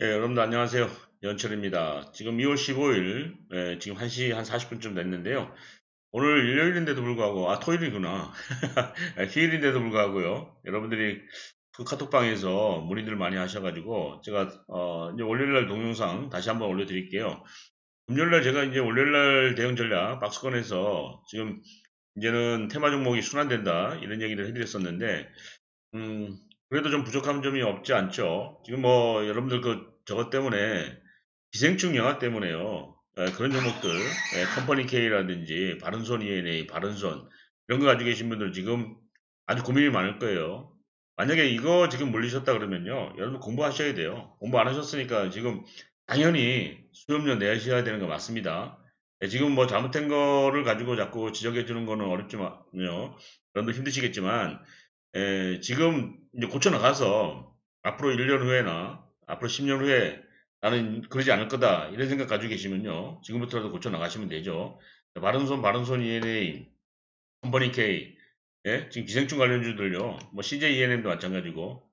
예, 여러분들 안녕하세요. 연철입니다. 지금 2월 15일, 예, 지금 1시 한 40분쯤 됐는데요. 오늘 일요일인데도 불구하고, 아, 토요일이구나. 예, 휴일인데도 불구하고요. 여러분들이 그 카톡방에서 문의들 많이 하셔가지고, 제가, 어, 이제 월요일날 동영상 다시 한번 올려드릴게요. 금요일날 제가 이제 월요일날 대응 전략 박스권에서 지금 이제는 테마 종목이 순환된다. 이런 얘기를 해드렸었는데, 음, 그래도 좀 부족한 점이 없지 않죠. 지금 뭐 여러분들 그 저것 때문에 기생충 영화 때문에요. 예, 그런 종목들, 예, 컴퍼니 K라든지 바른손 ENA, 바른손 이런 거 가지고 계신 분들 지금 아주 고민이 많을 거예요. 만약에 이거 지금 물리셨다 그러면요, 여러분 공부하셔야 돼요. 공부 안 하셨으니까 지금 당연히 수업료 내셔야 되는 거 맞습니다. 예, 지금 뭐 잘못된 거를 가지고 자꾸 지적해 주는 거는 어렵지만요. 여러분들 힘드시겠지만 에, 지금 이제 고쳐 나가서 앞으로 1년 후에나 앞으로 10년 후에 나는 그러지 않을 거다 이런 생각 가지고 계시면요 지금부터라도 고쳐 나가시면 되죠 바른손 바른손 ENA 컴퍼니 K 예? 지금 기생충 관련주들요 뭐 CJ ENM도 마찬가지고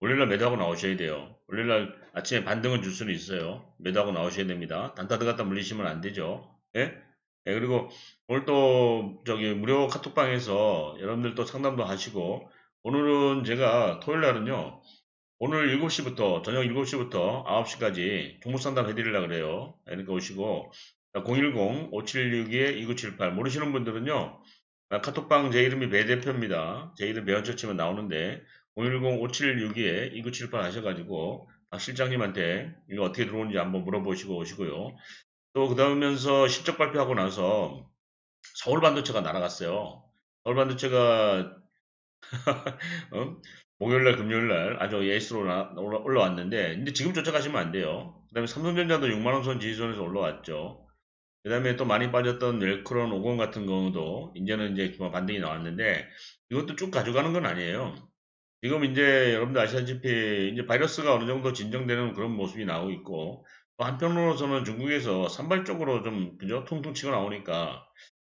월요일날 매도하고 나오셔야 돼요 월요일날 아침에 반등은 줄 수는 있어요 매도하고 나오셔야 됩니다 단타 들어갔다 물리시면 안 되죠 예? 예, 그리고 오늘 또 저기 무료 카톡방에서 여러분들 또 상담도 하시고 오늘은 제가 토요일 날은요. 오늘 7시부터 저녁 7시부터 9시까지 종목 상담 해드리려고 그래요. 그러니까 오시고 010-5762-2978 모르시는 분들은요. 아, 카톡방 제 이름이 배 대표입니다. 제 이름 매연처 치면 나오는데 010-5762-2978 하셔가지고 박 실장님한테 이거 어떻게 들어오는지 한번 물어보시고 오시고요. 또 그 다음면서 실적 발표하고 나서 서울 반도체가 날아갔어요. 서울 반도체가 어? 목요일날, 금요일날 아주 예스로 올라왔는데, 근데 지금 쫓아가시면 안 돼요. 그 다음에 삼성전자도 6만원 선 지지선에서 올라왔죠. 그 다음에 또 많이 빠졌던 웰크론 50 같은 경우도 이제는 이제 반등이 나왔는데, 이것도 쭉 가져가는 건 아니에요. 지금 이제 여러분들 아시다시피 이제 바이러스가 어느 정도 진정되는 그런 모습이 나오고 있고, 또 한편으로서는 중국에서 산발적으로 좀, 그죠? 통통 치고 나오니까,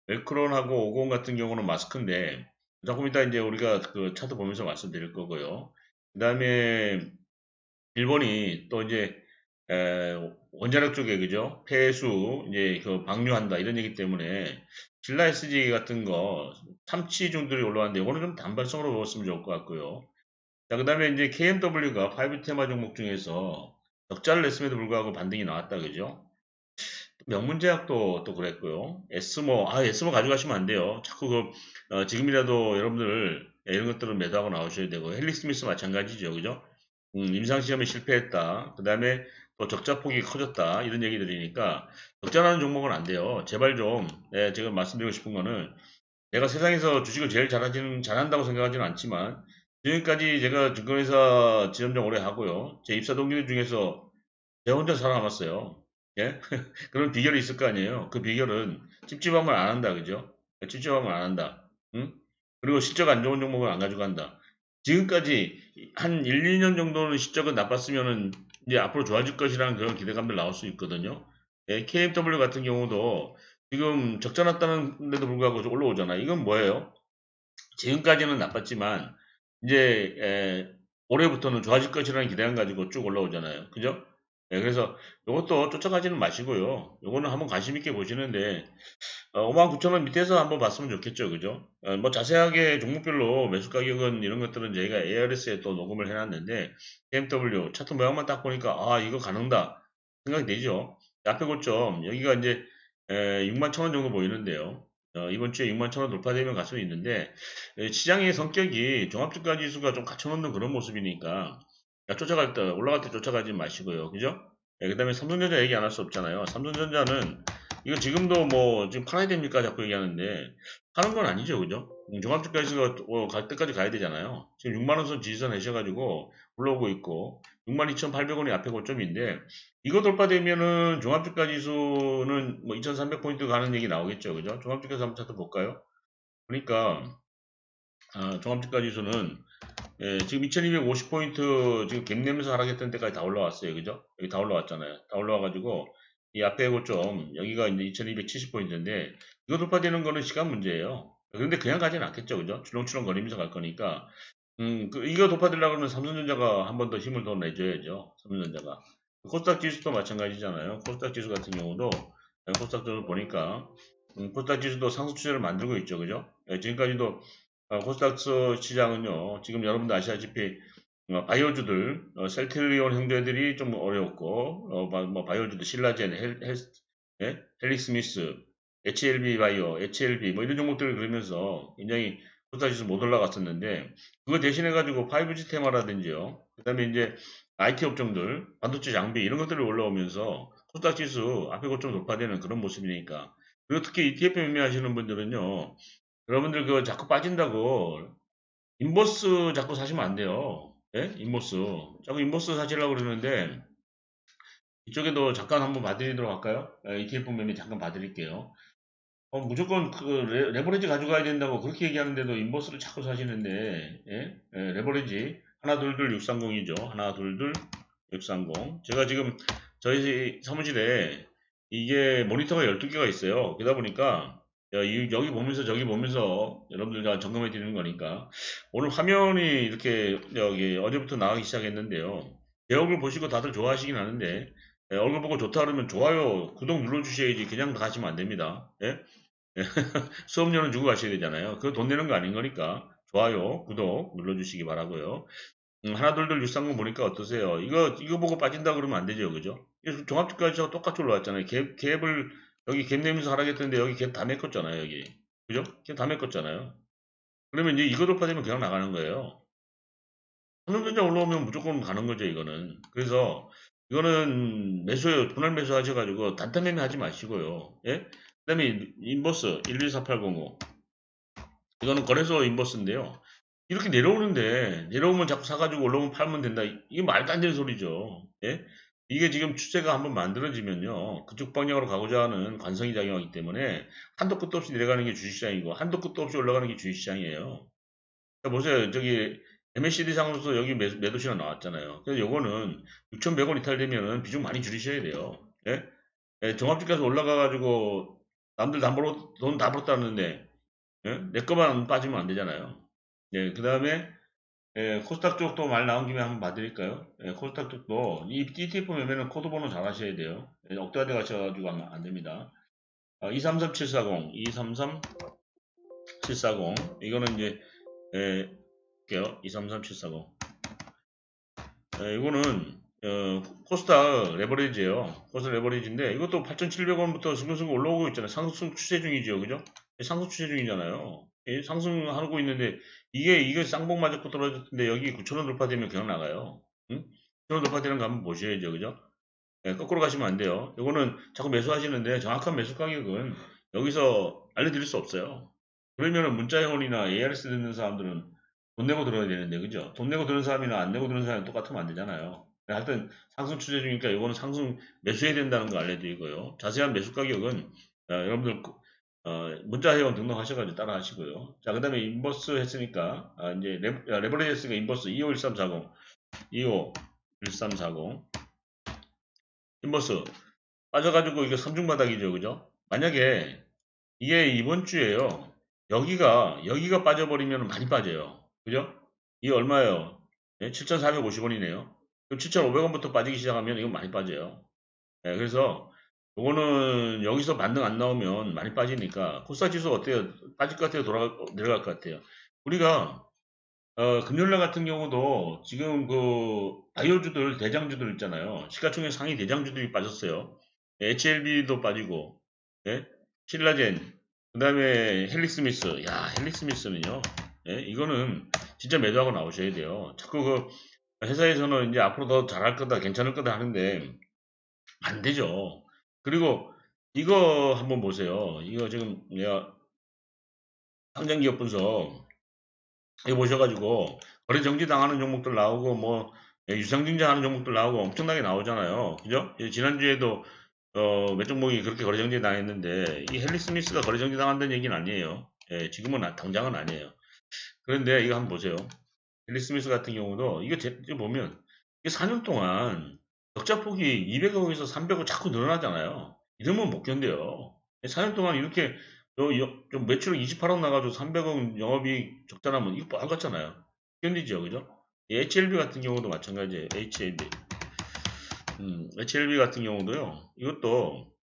웰크론하고 50 같은 경우는 마스크인데, 조금 이따 이제 우리가 그 차트 보면서 말씀드릴 거고요. 그 다음에 일본이 또 이제 에, 원자력 쪽에 그죠 폐수 이제 그 방류한다 이런 얘기 때문에 SG 같은 거 참치 중들이 올라왔는데 이거는 좀 단발성으로 보았으면 좋을 것 같고요. 자, 그 다음에 이제 KMW가 5 테마 종목 중에서 적자를 냈음에도 불구하고 반등이 나왔다 그죠? 명문제약도 또 그랬고요. 에스모, 아, 에스모 가져가시면 안 돼요. 자꾸 그, 어, 지금이라도 여러분들 이런 것들을 매도하고 나오셔야 되고, 헬리스미스 마찬가지죠. 그죠? 음, 임상시험에 실패했다. 그 다음에 또 적자폭이 커졌다. 이런 얘기들이니까, 적자라는 종목은 안 돼요. 제발 좀, 네, 제가 말씀드리고 싶은 거는, 내가 세상에서 주식을 제일 잘하지는, 잘한다고 생각하지는 않지만, 지금까지 제가 증권회사 지점장 오래 하고요. 제 입사 동기들 중에서 제가 혼자 살아남았어요. 예? 그런 비결이 있을 거 아니에요. 그 비결은 찝찝함을 안 한다. 그죠? 찝찝함을 안 한다. 응? 그리고 실적 안 좋은 종목을 안 가져간다. 지금까지 한 1, 2년 정도는 실적은 나빴으면은 이제 앞으로 좋아질 것이라는 그런 기대감들 나올 수 있거든요. 예, KMW 같은 경우도 지금 적자 났다는데도 불구하고 올라오잖아. 이건 뭐예요? 지금까지는 나빴지만 이제 에, 올해부터는 좋아질 것이라는 기대감 가지고 쭉 올라오잖아요. 그죠? 네, 그래서 이것도 쫓아가지는 마시고요. 이거는 한번 관심 있게 보시는데 어, 59,000원 밑에서 한번 봤으면 좋겠죠. 그죠? 어, 뭐 자세하게 종목별로 매수 가격은 이런 것들은 저희가 ARS에 또 녹음을 해놨는데 BMW 차트 모양만 딱 보니까 아 이거 가능다 생각이 되죠. 앞에 고점 여기가 이제 6만 1,000원 정도 보이는데요. 어, 이번 주에 6만 1,000원 돌파되면 갈 수는 있는데 시장의 성격이 종합주가 지수가 좀 갖춰놓는 그런 모습이니까 쫓아갈 때, 올라갈 때 쫓아가지 마시고요. 그죠? 네, 그 다음에 삼성전자 얘기 안 할 수 없잖아요. 삼성전자는, 이거 지금도 뭐, 지금 팔아야 됩니까? 자꾸 얘기하는데, 파는 건 아니죠. 그죠? 음, 종합주가에서 어, 갈 때까지 가야 되잖아요. 지금 6만원선 지지선 내셔가지고 올라오고 있고, 62,800원이 앞에 고점인데, 이거 돌파되면은 종합주가 지수는 뭐 2,300포인트 가는 얘기 나오겠죠. 그죠? 종합주가 한번 차트 볼까요? 그러니까, 아, 종합주가 지수는 예, 지금 2250포인트 지금 갭 내면서 하락했던 때까지 다 올라왔어요. 그죠? 여기 다 올라왔잖아요. 다 올라와가지고 이 앞에 고점 여기가 이제 2270포인트인데 이거 돌파되는 거는 시간 문제예요. 그런데 그냥 가지는 않겠죠. 그죠? 출렁출렁 거리면서 갈 거니까 음, 그, 이거 돌파되려고 하면 삼성전자가 한 번 더 힘을 더 내줘야죠. 삼성전자가. 코스닥 지수도 마찬가지잖아요. 코스닥 지수 같은 경우도 예, 코스닥 지수 보니까 음, 코스닥 지수도 상승 추세를 만들고 있죠. 그죠? 예, 지금까지도 어, 코스닥 시장은요. 지금 여러분들 아시다시피 어, 바이오주들, 어, 셀트리온 형제들이 좀 어려웠고, 어, 바- 뭐 바이오주들, 신라젠, 헬, 헬, 예? 헬릭스미스, HLB 바이오, HLB 뭐 이런 종목들을 그러면서 굉장히 코스닥 지수 못 올라갔었는데 그거 대신해 가지고 5G 테마라든지요. 그다음에 이제 IT 업종들, 반도체 장비 이런 것들이 올라오면서 코스닥 지수 앞에 좀 높아지는 그런 모습이니까. 그리고 특히 ETF 매매하시는 분들은요. 여러분들 그거 자꾸 빠진다고 인버스 자꾸 사시면 안 돼요. 예? 인버스. 자꾸 인버스 사시려고 그러는데 이쪽에도 잠깐 한번 봐드리도록 할까요? 예, ETF 매매 잠깐 봐드릴게요. 어, 무조건 그 레, 레버리지 가져가야 된다고 그렇게 얘기하는데도 인버스를 자꾸 사시는데 예? 예, 레버리지 하나 둘둘 630이죠. 하나 둘둘 630. 제가 지금 저희 사무실에 이게 모니터가 12개가 있어요. 그러다 보니까 여기 보면서 저기 보면서 여러분들과 점검해 드리는 거니까 오늘 화면이 이렇게 여기 어제부터 나가기 시작했는데요. 제 얼굴 보시고 다들 좋아하시긴 하는데 예, 얼굴 보고 좋다 그러면 좋아요, 구독 눌러주셔야지 그냥 가시면 안 됩니다. 예? 수업료는 주고 가셔야 되잖아요. 그거 돈 내는 거 아닌 거니까 좋아요, 구독 눌러주시기 바라고요. 음, 하나 둘둘 630 보니까 어떠세요? 이거 이거 보고 빠진다 그러면 안 되죠, 그죠? 종합주가지수가 똑같이 올라왔잖아요. 갭, 갭을 여기 갭 내면서 하락했던데 여기 갭 다 메꿨잖아요, 여기. 그죠? 갭 다 메꿨잖아요. 그러면 이제 이거 돌파되면 그냥 나가는 거예요. 삼성전자 올라오면 무조건 가는 거죠, 이거는. 그래서 이거는 매수요, 분할 매수 하셔가지고 단타 매매 하지 마시고요. 예? 그 다음에 인버스 124805. 이거는 거래소 인버스인데요. 이렇게 내려오는데 내려오면 자꾸 사가지고 올라오면 팔면 된다. 이게 말도 안 되는 소리죠. 예? 이게 지금 추세가 한번 만들어지면요. 그쪽 방향으로 가고자 하는 관성이 작용하기 때문에 한도 끝도 없이 내려가는 게 주식시장이고 한도 끝도 없이 올라가는 게 주식시장이에요. 자, 보세요. 저기 MACD 상으로서 여기 매, 매도 시간 나왔잖아요. 그래서 요거는 6,100원 이탈되면은 비중 많이 줄이셔야 돼요. 예? 예, 종합주가에서 올라가가지고 남들 다 벌어, 돈 다 벌었다는데 예? 내 거만 빠지면 안 되잖아요. 예, 그 다음에 예, 코스닥 쪽도 말 나온 김에 한번 봐드릴까요? 예, 코스닥 쪽도 이 ETF 매매는 코드 번호 잘 하셔야 돼요. 예, 억대화돼 가셔가지고 하면 안 됩니다. 아, 233740, 233740 이거는 이제 예, 볼게요. 233740 예, 이거는 어, 코스닥 레버리지예요. 코스닥 레버리지인데 이것도 8,700원부터 슬금슬금 올라오고 있잖아요. 상승 추세 중이죠, 그죠? 상승 추세 중이잖아요. 예, 상승하고 있는데 이게 이게 쌍봉 맞았고 떨어졌는데 여기 9,000원 돌파되면 그냥 나가요. 응? 9,000원 돌파되는 거 한번 보셔야죠, 그죠? 예, 거꾸로 가시면 안 돼요. 이거는 자꾸 매수하시는데 정확한 매수 가격은 여기서 알려드릴 수 없어요. 그러면은 문자회원이나 ARS 듣는 사람들은 돈 내고 들어야 되는데, 그죠? 돈 내고 들은 사람이나 안 내고 들은 사람이 똑같으면 안 되잖아요. 하여튼 상승 추세 중이니까 이거는 상승 매수해야 된다는 거 알려드리고요. 자세한 매수 가격은 어, 여러분들 어, 문자 회원 등록하셔가지고 따라 하시고요. 자, 그 다음에 인버스 했으니까, 아, 이제 레, 아, 레버리지 했으니까 인버스 251340, 251340. 인버스. 빠져가지고 이게 삼중바닥이죠. 그죠? 만약에 이게 이번 주에요. 여기가, 여기가 빠져버리면 많이 빠져요. 그죠? 이게 얼마예요? 네, 7,450원이네요. 그럼 7,500원부터 빠지기 시작하면 이건 많이 빠져요. 네, 그래서 요거는 여기서 반등 안 나오면 많이 빠지니까 코스닥 지수 어때요? 빠질 것 같아요? 돌아가 내려갈 것 같아요? 우리가 어, 금요일날 같은 경우도 지금 그 바이오주들 대장주들 있잖아요. 시가총액 상위 대장주들이 빠졌어요. HLB도 빠지고, 예? 신라젠, 그 다음에 헬릭스미스. 야, 헬릭스미스는요. 예? 이거는 진짜 매도하고 나오셔야 돼요. 자꾸 그 회사에서는 이제 앞으로 더 잘할 거다, 괜찮을 거다 하는데 안 되죠. 그리고 이거 한번 보세요. 이거 지금 내가 상장 기업 분석 이거 보셔가지고 거래 정지 당하는 종목들 나오고 뭐 예, 유상증자 하는 종목들 나오고 엄청나게 나오잖아요. 그죠? 예, 지난주에도 어, 몇 종목이 그렇게 거래 정지 당했는데 이 헨리 스미스가 거래 정지 당한다는 얘기는 아니에요. 예, 지금은 아- 당장은 아니에요. 그런데 이거 한번 보세요. 헨리 스미스 같은 경우도 이거 제- 이거 보면 이게 4년 동안 적자폭이 200억에서 300억 자꾸 늘어나잖아요. 이러면 못 견뎌요. 4년 동안 이렇게 요, 요, 좀 매출 28억 나가지고 300억 영업이익 적자나면 이거 뻔 같잖아요. 견디죠, 그죠? 이 HLB 같은 경우도 마찬가지예요. HLB. 음, HLB 같은 경우도요. 이것도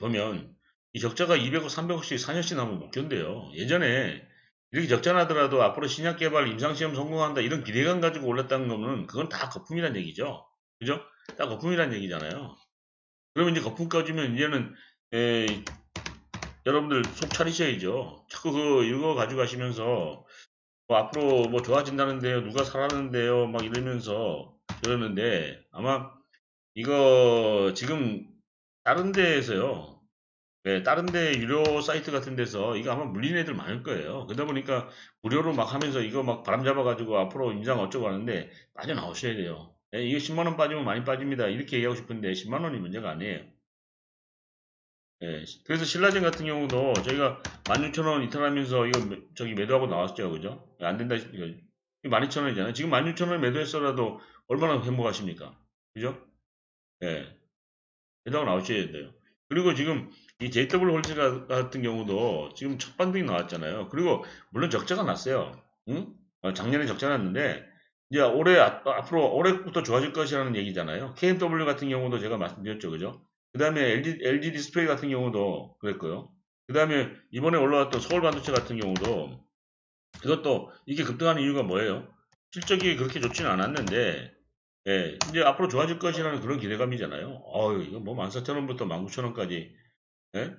보면 이 적자가 200억, 300억씩 4년씩 나면 못 견뎌요. 예전에 이렇게 적자 나더라도 앞으로 신약 개발, 임상시험 성공한다 이런 기대감 가지고 올랐다는 거는 그건 다 거품이란 얘기죠. 그죠? 다 거품이란 얘기잖아요. 그러면 이제 거품 꺼지면 이제는 에, 여러분들 속 차리셔야죠. 자꾸 그 이거 가지고 가시면서 뭐 앞으로 뭐 좋아진다는데요, 누가 살았는데요, 막 이러면서 그러는데 아마 이거 지금 다른 데에서요. 네, 다른 데 유료 사이트 같은 데서 이거 아마 물린 애들 많을 거예요. 그러다 보니까 무료로 막 하면서 이거 막 바람 잡아가지고 앞으로 인상 어쩌고 하는데 빠져나오셔야 돼요. 네, 이거 10만원 빠지면 많이 빠집니다. 이렇게 얘기하고 싶은데 10만원이 문제가 아니에요. 예, 그래서 신라젠 같은 경우도 저희가 16,000원 이탈하면서 이거 매- 저기 매도하고 나왔죠. 그죠? 안 된다. 이거 12,000원이잖아요. 지금 16,000원 매도했어라도 얼마나 행복하십니까? 그죠? 예. 매도하고 나오셔야 돼요. 그리고 지금 이 JW 홀즈 같은 경우도 지금 첫 반등이 나왔잖아요. 그리고 물론 적자가 났어요. 응? 어, 작년에 적자 났는데 이제 올해 앞- 앞으로 올해부터 좋아질 것이라는 얘기잖아요. KMW 같은 경우도 제가 말씀드렸죠. 그죠? 그 다음에 LG, LG 디스플레이 같은 경우도 그랬고요. 그 다음에 이번에 올라왔던 서울 반도체 같은 경우도 그것도 이게 급등하는 이유가 뭐예요? 실적이 그렇게 좋지는 않았는데 예, 이제 앞으로 좋아질 것이라는 그런 기대감이잖아요. 어유 이거 뭐 14,000원부터 19,000원까지 예?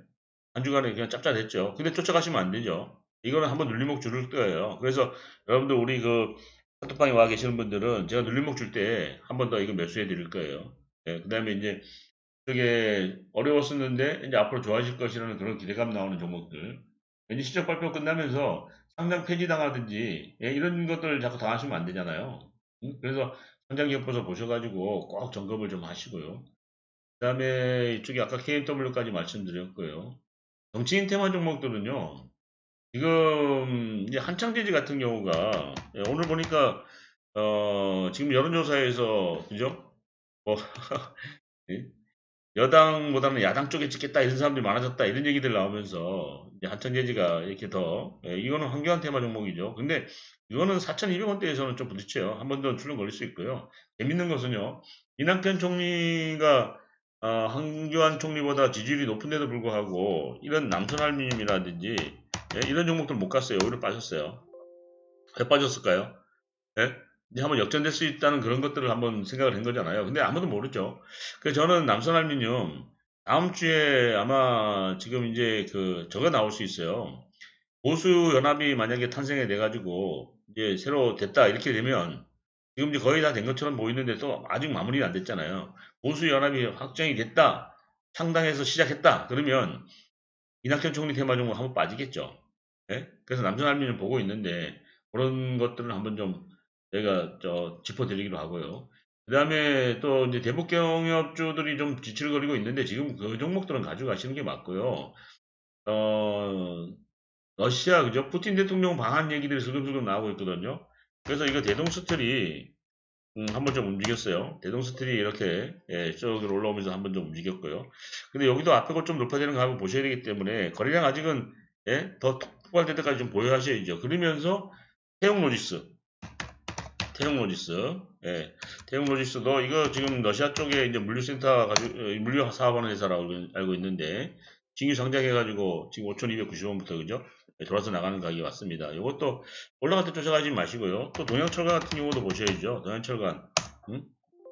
한 주간에 그냥 짭짤했죠. 근데 쫓아가시면 안 되죠. 이거는 한번 눌림목 줄을 거예요. 그래서 여러분들 우리 그 카톡방에 와 계시는 분들은 제가 눌림목 줄 때 한 번 더 이거 매수해 드릴 거예요. 예, 그 다음에 이제 되게 어려웠었는데 이제 앞으로 좋아질 것이라는 그런 기대감 나오는 종목들. 왠지 실적 발표 끝나면서 상장 폐지 당하든지 예, 이런 것들 자꾸 당하시면 안 되잖아요. 응? 그래서 상장 기업부서 보셔가지고 꼭 점검을 좀 하시고요. 그 다음에 이쪽에 아까 KMW까지 말씀드렸고요. 정치인 테마 종목들은요. 지금 이제 한창재지 같은 경우가 예, 오늘 보니까 어, 지금 여론조사에서 그죠? 뭐 예? 여당보다는 야당 쪽에 찍겠다 이런 사람들이 많아졌다 이런 얘기들 나오면서 이제 한천재지가 이렇게 더 예, 이거는 황교안 테마 종목이죠. 근데 이거는 4,200원대에서는 좀 부딪혀요. 한 번 더 출렁 걸릴 수 있고요. 재밌는 것은요. 이낙연 총리가 어, 황교안 총리보다 지지율이 높은데도 불구하고 이런 남선알미늄이라든지 예, 이런 종목들 못 갔어요. 오히려 빠졌어요. 왜 빠졌을까요? 예? 이제 한번 역전될 수 있다는 그런 것들을 한번 생각을 한 거잖아요. 근데 아무도 모르죠. 그래서 저는 남선알미늄 다음 주에 아마 지금 이제 그 저가 나올 수 있어요. 보수 연합이 만약에 탄생해 돼 가지고 이제 새로 됐다 이렇게 되면 지금 이제 거의 다 된 것처럼 보이는데 또 아직 마무리가 안 됐잖아요. 보수 연합이 확정이 됐다. 창당해서 시작했다. 그러면 이낙연 총리 테마 종목 한번 빠지겠죠. 예? 그래서 남선알미늄 보고 있는데 그런 것들은 한번 좀 저희가 저 짚어드리기로 하고요. 그 다음에 또 이제 대북 경협주들이 좀 지출거리고 있는데 지금 그 종목들은 가져가시는 게 맞고요. 어, 러시아 그죠? 푸틴 대통령 방한 얘기들이 슬금슬금 나오고 있거든요. 그래서 이거 대동스틀이 음, 한번 좀 움직였어요. 대동스틀이 이렇게 예, 저기로 올라오면서 한번 좀 움직였고요. 근데 여기도 앞에 것좀 높아지는 거 한번 보셔야 되기 때문에 거래량 아직은 예, 더 폭발될 때까지 좀 보유하셔야죠. 그러면서 태용 로지스 태용 로지스, 예, 태용 로지스도 이거 지금 러시아 쪽에 이제 물류센터 가지고 어, 물류 사업하는 회사라고 알고 있는데 신규 상장해가지고 지금 5,290원부터 그죠? 예, 돌아서 나가는 가격이 왔습니다. 이것도 올라갈 때 쫓아가지 마시고요. 또 동양철강 같은 경우도 보셔야죠. 동양철강, 응?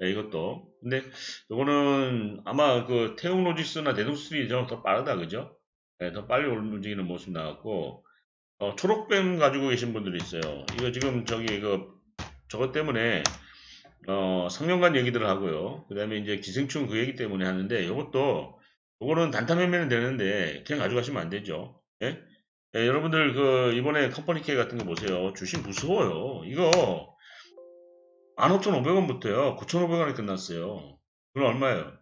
예, 이것도. 근데 이거는 아마 그 태용 로지스나 대동스트리 더 빠르다, 그죠? 예, 더 빨리 움직이는 모습 나왔고 어, 초록뱀 가지고 계신 분들이 있어요. 이거 지금 저기 그 저것 때문에 어, 상명간 얘기들을 하고요. 그 다음에 이제 기생충 그 얘기 때문에 하는데 이것도 이거는 단타 매매는 되는데 그냥 가져가시면 안 되죠. 예? 예, 여러분들 그 이번에 컴퍼니 K 같은 거 보세요. 주식 무서워요. 이거 15,500원부터요. 9,500원에 끝났어요. 그럼 얼마예요?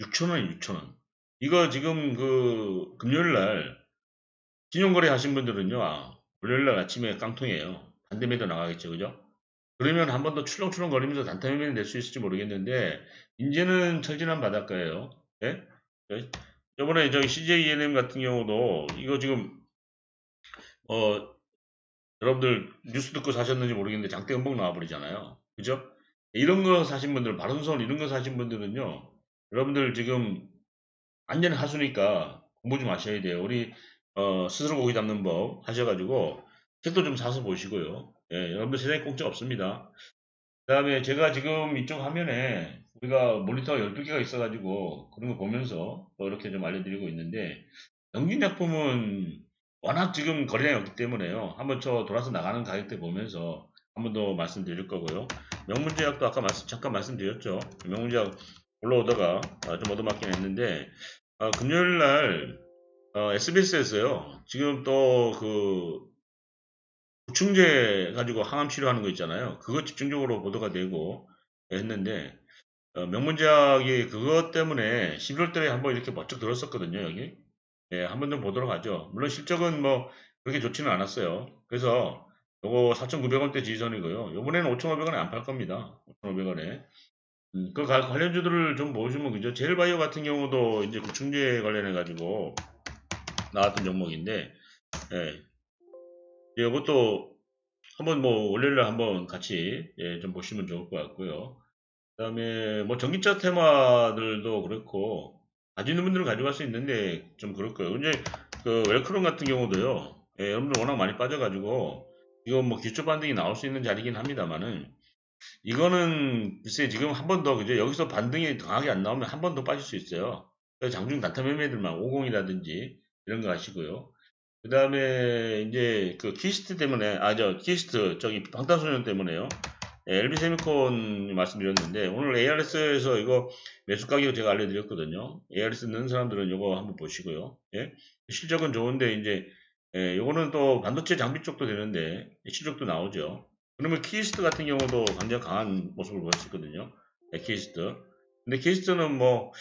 6,000원, 6,000원. 이거 지금 그 금요일 날 신용거래 하신 분들은요. 아, 월요일 날 아침에 깡통이에요. 반대매도 나가겠죠. 그죠? 그러면 한 번 더 출렁출렁 거리면서 단타 매매는 낼수 있을지 모르겠는데 이제는 철진한 바닷가예요. 예? 예? 저번에 저기 CJENM 같은 경우도 이거 지금 어 여러분들 뉴스 듣고 사셨는지 모르겠는데 장대 음봉 나와버리잖아요. 그죠? 이런 거 사신 분들, 바른손 이런 거 사신 분들은요, 여러분들 지금 완전 하수니까 공부 좀 하셔야 돼요. 우리 어, 스스로 고기 잡는 법 하셔가지고 책도 좀 사서 보시고요. 예, 여러분들 세상에 공짜 없습니다. 그 다음에 제가 지금 이쪽 화면에 우리가 모니터가 12개가 있어가지고 그런 거 보면서 또 이렇게 좀 알려드리고 있는데 영진약품은 워낙 지금 거래량이 없기 때문에요. 한번 저 돌아서 나가는 가격대 보면서 한 번 더 말씀드릴 거고요. 명문제약도 아까 말씀, 잠깐 말씀드렸죠. 명문제약 올라오다가 아, 좀 얻어맞긴 했는데 아, 금요일 날 어, SBS에서요. 지금 또그 구충제 가지고 항암 치료하는 거 있잖아요. 그거 집중적으로 보도가 되고 했는데 어, 명문제약이 그것 때문에 11월 달에 한번 이렇게 멋쩍 들었었거든요. 여기 예, 한번 좀 보도록 하죠. 물론 실적은 뭐 그렇게 좋지는 않았어요. 그래서 요거 4,900원대 지지선이고요. 요번에는 5,500원에 안 팔 겁니다. 5,500원에. 음, 그 가- 관련주들을 좀 보여주면 그죠. 제일바이오 같은 경우도 이제 구충제 관련해 가지고 나왔던 종목인데, 예, 이것도 한번 뭐 월요일날 한번 같이 예, 좀 보시면 좋을 것 같고요. 그다음에 뭐 전기차 테마들도 그렇고 가지는 분들은 가져갈 수 있는데 좀 그럴 거예요. 이제 그 웰크론 같은 경우도요. 예, 여러분들 워낙 많이 빠져가지고 이거 뭐 기초 반등이 나올 수 있는 자리긴 합니다만은 이거는 글쎄 지금 한 번 더 그죠 여기서 반등이 강하게 안 나오면 한 번 더 빠질 수 있어요. 장중 단타 매매들만 50이라든지 이런 거 하시고요. 그 다음에 이제 그 키스트 때문에 아저 키스트 저기 방탄소년 때문에요. 예, LB 세미콘 말씀드렸는데 오늘 ARS에서 이거 매수 가격 제가 알려드렸거든요. ARS 넣는 사람들은 이거 한번 보시고요. 예? 실적은 좋은데 이제 예, 요거는 또 반도체 장비 쪽도 되는데 실적도 나오죠. 그러면 키스트 같은 경우도 굉장히 강한 모습을 보였었거든요. 예, 키스트. 근데 키스트는 뭐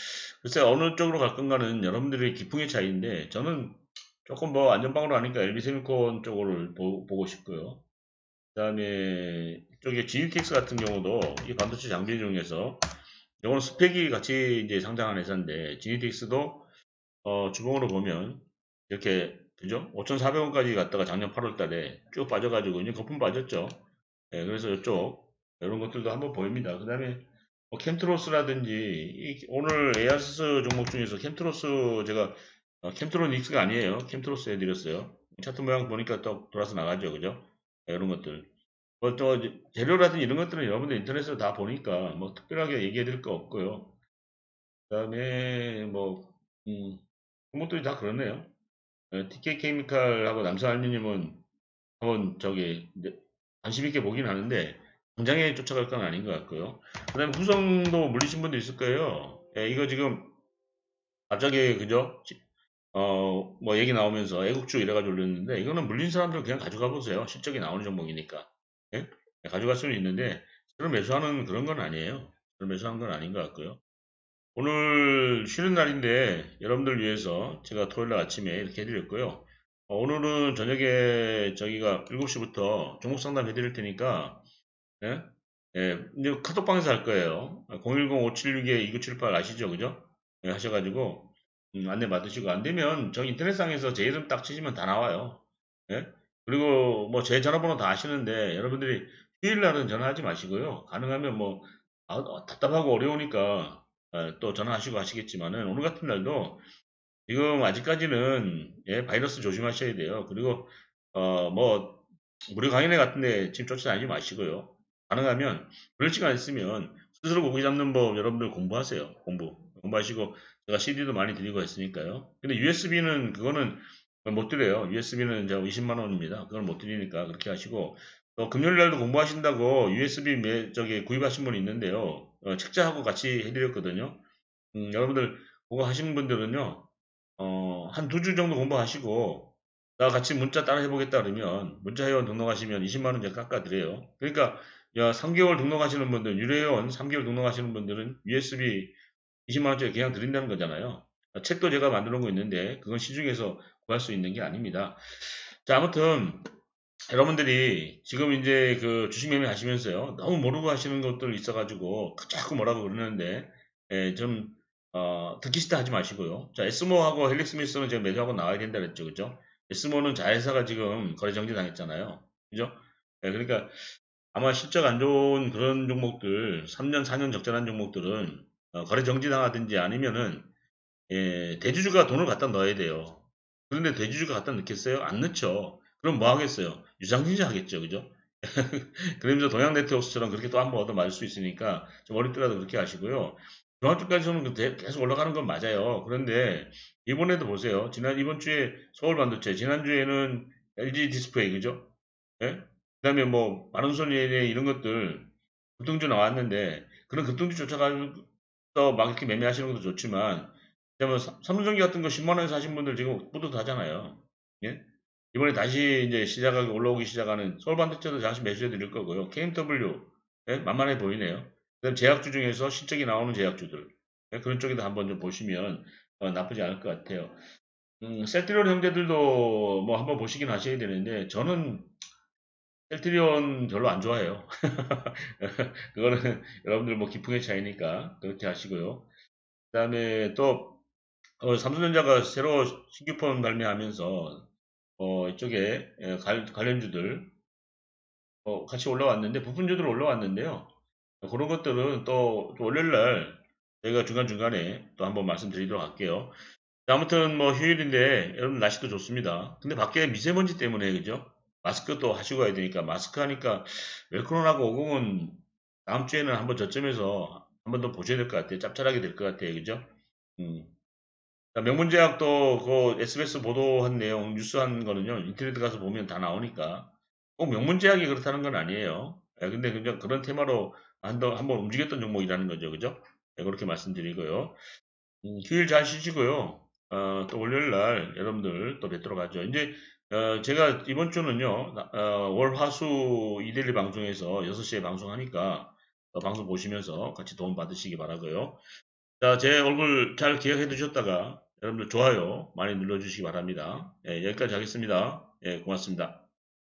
글쎄 어느 쪽으로 갈 건가는 여러분들의 기풍의 차이인데 저는 조금 뭐 안전방으로 하니까 LB세미콘 쪽을 보, 고 싶고요. 그 다음에 이쪽에 GTX 같은 경우도 이 반도체 장비 중에서 이거는 스펙이 같이 이제 상장한 회사인데 GTX도 어, 주봉으로 보면 이렇게 그죠? 5,400원까지 갔다가 작년 8월 달에 쭉 빠져가지고 이제 거품 빠졌죠. 네, 그래서 이쪽 이런 것들도 한번 보입니다. 그 다음에 뭐 캠트로스라든지 오늘 에아스 종목 중에서 캠트로스 제가 어, 캠트로닉스가 아니에요. 캠트로스 해드렸어요. 차트 모양 보니까 또 돌아서 나가죠. 그죠? 네, 이런 것들. 뭐또 재료라든지 이런 것들은 여러분들 인터넷으로 다 보니까 뭐 특별하게 얘기해 드릴 거 없고요. 그 다음에 뭐, 음, 종목들이 다 그렇네요. TK 케미칼하고 남성 알미늄은 한번 저기 관심 있게 보긴 하는데 당장에 쫓아갈 건 아닌 것 같고요. 그 다음에 후성도 물리신 분도 있을 거예요. 예, 이거 지금 갑자기 그죠? 어, 뭐 얘기 나오면서 애국주 이래가지고 올렸는데 이거는 물린 사람들 그냥 가져가 보세요. 실적이 나오는 종목이니까. 예? 네, 가져갈 수는 있는데 저를 매수하는 그런 건 아니에요. 저를 매수하는 건 아닌 것 같고요. 오늘 쉬는 날인데 여러분들 위해서 제가 토요일 날 아침에 이렇게 해드렸고요. 어, 오늘은 저녁에 저기가 7시부터 종목 상담 해드릴 테니까 예? 예, 이제 카톡방에서 할 거예요. 010-576-2978 아시죠? 그죠? 예, 하셔가지고 음, 안내 받으시고 안 되면 저 인터넷상에서 제 이름 딱 치시면 다 나와요. 예? 그리고 뭐 제 전화번호 다 아시는데 여러분들이 휴일 날은 전화하지 마시고요. 가능하면 뭐 아, 어, 답답하고 어려우니까 아, 또 전화하시고 하시겠지만은 오늘 같은 날도 지금 아직까지는 예, 바이러스 조심하셔야 돼요. 그리고 어 뭐 무료 강연회 같은데 지금 쫓아다니지 마시고요. 가능하면 그럴 시간 있으면 스스로 고기 잡는 법 여러분들 공부하세요. 공부 공부하시고 제가 CD도 많이 드리고 했으니까요. 근데 USB는 그거는 못 드려요. USB는 제가 20만 원입니다. 그걸 못 드리니까 그렇게 하시고 또 금요일 날도 공부하신다고 USB 매, 저기 구입하신 분이 있는데요. 어, 책자하고 같이 해드렸거든요. 음, 여러분들 그거 하시는 분들은요. 어, 한 두 주 정도 공부하시고 나 같이 문자 따라 해보겠다 그러면 문자 회원 등록하시면 20만 원 제가 깎아드려요. 그러니까 야 3개월 등록하시는 분들 유료회원 3개월 등록하시는 분들은 USB 20만원짜리 그냥 드린다는 거잖아요. 책도 제가 만들어 놓은 거 있는데 그건 시중에서 구할 수 있는 게 아닙니다. 자 아무튼 여러분들이 지금 이제 그 주식 매매 하시면서요 너무 모르고 하시는 것들 있어가지고 자꾸 뭐라고 그러는데 예, 좀 어, 듣기 싫다 하지 마시고요. 자 에스모하고 헬릭스미스는 제가 매주하고 나와야 된다 그랬죠, 그죠? 에스모는 자회사가 지금 거래 정지 당했잖아요, 그죠? 예, 그러니까 아마 실적 안 좋은 그런 종목들, 3년, 4년 적절한 종목들은 어, 거래 정지 당하든지 아니면은 예, 대주주가 돈을 갖다 넣어야 돼요. 그런데 대주주가 갖다 넣겠어요? 안 넣죠. 그럼 뭐 하겠어요? 유상증자 하겠죠, 그죠? 그러면서 동양 네트워크처럼 그렇게 또 한번 얻어 맞을 수 있으니까 좀 어렵더라도 그렇게 하시고요. 중앙주까지는 그 계속 올라가는 건 맞아요. 그런데 이번에도 보세요. 지난 이번 주에 서울 반도체, 지난 주에는 LG 디스플레이 그죠? 예? 그다음에 뭐 마른손이에 이런 것들 급등주 나왔는데 그런 급등주 쫓아가서 막 이렇게 매매하시는 것도 좋지만 그다음에 삼성전기 같은 거 10만 원에 사신 분들 지금 뿌듯하잖아요. 예? 이번에 다시 이제 시작하기 올라오기 시작하는 서울 반도체도 잠시 매수해 드릴 거고요. KMW 예? 만만해 보이네요. 그다음 제약주 중에서 실적이 나오는 제약주들 예? 그런 쪽에도 한번 좀 보시면 어, 나쁘지 않을 것 같아요. 음, 셀트리온 형제들도 뭐 한번 보시긴 하셔야 되는데 저는 셀트리온 별로 안 좋아해요. 그거는 여러분들 뭐 기풍의 차이니까 그렇게 하시고요. 그 다음에 또 어, 삼성전자가 새로 신규폰 발매하면서 어, 이쪽에 예, 관, 관련주들 어, 같이 올라왔는데 부품주들 올라왔는데요. 그런 것들은 또, 또 월요일날 저희가 중간중간에 또 한번 말씀드리도록 할게요. 자, 아무튼 뭐 휴일인데 여러분 날씨도 좋습니다. 근데 밖에 미세먼지 때문에 그죠? 마스크 또 하시고 가야 되니까 마스크 하니까 웰크론하고 50은 다음 주에는 한번 저점에서 한번 더 보셔야 될 것 같아요. 짭짤하게 될 것 같아요. 그죠? 음. 자, 명문제약도 그 SBS 보도한 내용 뉴스 한 거는요. 인터넷 가서 보면 다 나오니까 꼭 명문제약이 그렇다는 건 아니에요. 예, 근데 그냥 그런 테마로 한번, 한번 움직였던 종목이라는 거죠. 그죠? 네, 그렇게 말씀드리고요. 음, 휴일 잘 쉬시고요. 어, 또 월요일 날 여러분들 또 뵙도록 하죠. 이제 어, 제가 이번 주는요, 어, 월, 화, 수 이데일리 방송에서 6시에 방송하니까 어, 방송 보시면서 같이 도움 받으시기 바라고요. 자, 제 얼굴 잘 기억해 두셨다가 여러분들 좋아요 많이 눌러주시기 바랍니다. 예, 여기까지 하겠습니다. 예, 고맙습니다.